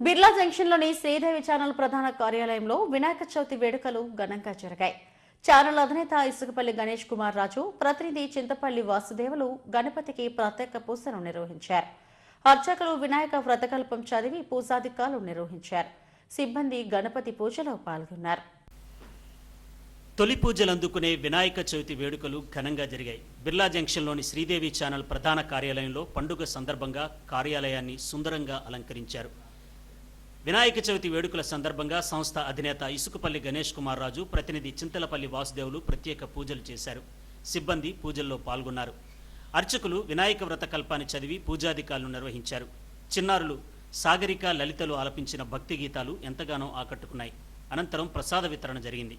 Birla జంక్షన్లోని Sridevi channel ప్రధాన కార్యాలయంలో వినాయక చవితి వేడుకలు ఘనంగా జరిగాయి. ఛానల్ అధినేత ఇసుకపల్లి గణేష్ కుమార్ రాజు ప్రతినిధి చింతపల్లి వాసుదేవులు గణపతికి ప్రత్యేక పూజను నిర్వహించారు. అర్చకులు వినాయక వ్రతకల్పం చదివి పూజాధికాలు నిర్వహించారు. సిబ్బంది గణపతి పూజలో పాల్గొన్నారు. తొలి పూజలు అందుకునే వినాయక చవితి వేడుకలు ఘనంగా జరిగాయి. బిర్లా జంక్షన్లోని శ్రీదేవి ఛానల్ ప్రధాన కార్యాలయంలో పండుగ సందర్భంగా కార్యాలయాన్ని సుందరంగా అలంకరించారు. వినాయక చవితి వేడుకల సందర్భంగా సంస్థ అధినేత ఇసుకపల్లి గణేష్ కుమార్ రాజు ప్రతినిధి చింతలపల్లి వాసుదేవులు ప్రత్యేక పూజలు చేశారు. సిబ్బంది పూజల్లో పాల్గొన్నారు. అర్చకులు వినాయక వ్రత కల్పాన్ని చదివి పూజాధికారులు నిర్వహించారు. చిన్నారులు సాగరిక లలితలు ఆలపించిన భక్తి గీతాలు ఎంతగానో ఆకట్టుకున్నాయి. అనంతరం ప్రసాద వితరణ జరిగింది.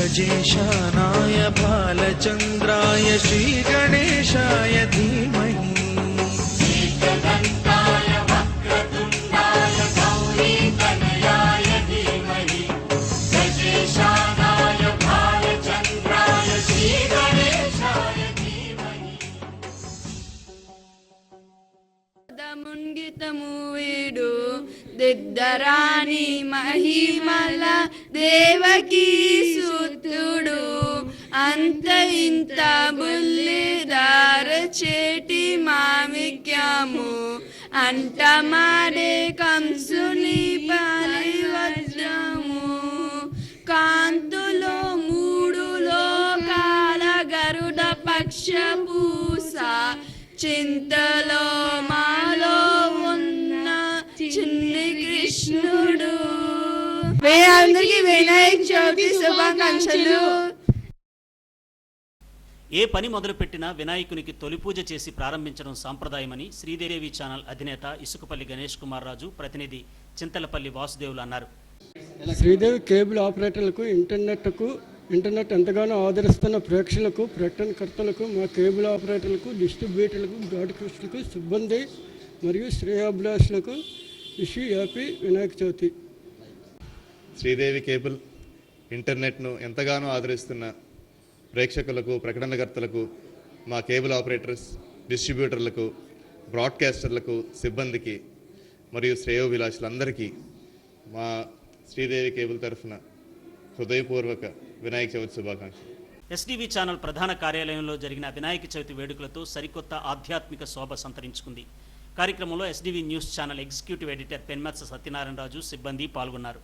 गजेशानाय बालचन्द्राय श्रीगणेशाय धीमहि ముంగితము వీడు. దిద్దరాణి మహిమల దేవకీ సూతుడు. అంత ఇంత బుల్లిదార చేటి మామిక్యము అంట మాడే కంసుని పరివజ్రము కాంతులో మూడు లోకాల గరుడ పక్ష పూస. చింతలో అందరికి వినాయక చవితి శుభాకాంక్షలు. ఏ పని మొదలుపెట్టినా వినాయకునికి తొలి పూజ చేసి ప్రారంభించడం సాంప్రదాయమని శ్రీదేవి ఛానల్ అధినేత ఇసుకపల్లి గణేష్ కుమార్ రాజు ప్రతినిధి చింతలపల్లి వాసుదేవులు అన్నారు. శ్రీదేవి కేబుల్ ఆపరేటర్లకు ఇంటర్నెట్కు ఇంటర్నెట్ ఎంతగానో ఆదరిస్తున్న ప్రేక్షకులకు ప్రకటనకర్తలకు మా కేబుల్ ఆపరేటర్లకు డిస్ట్రిబ్యూటర్లకు బ్రాడ్కాస్టులకు సిబ్బంది మరియు శ్రేయాభిలాషులకు wish happy Vinayaka Chavithi. Sridevi cable ఇంటర్నెట్ను ఎంతగానో ఆదరిస్తున్న ప్రేక్షకులకు ప్రకటనకర్తలకు మా కేబుల్ ఆపరేటర్స్ డిస్ట్రిబ్యూటర్లకు బ్రాడ్కాస్టర్లకు సిబ్బందికి మరియు శ్రేయోభిలాషులందరికీ మా శ్రీదేవి కేబుల్ తరఫున హృదయపూర్వక వినాయక చవితి శుభాకాంక్షలు. ఎస్డివి ఛానల్ ప్రధాన కార్యాలయంలో జరిగిన వినాయక చవితి వేడుకలతో సరికొత్త ఆధ్యాత్మిక శోభ సంతరించుకుంది. కార్యక్రమంలో SDV news channel executive editor Penmetsa Satyanarayana Raju సిబ్బంది పాల్గొన్నారు.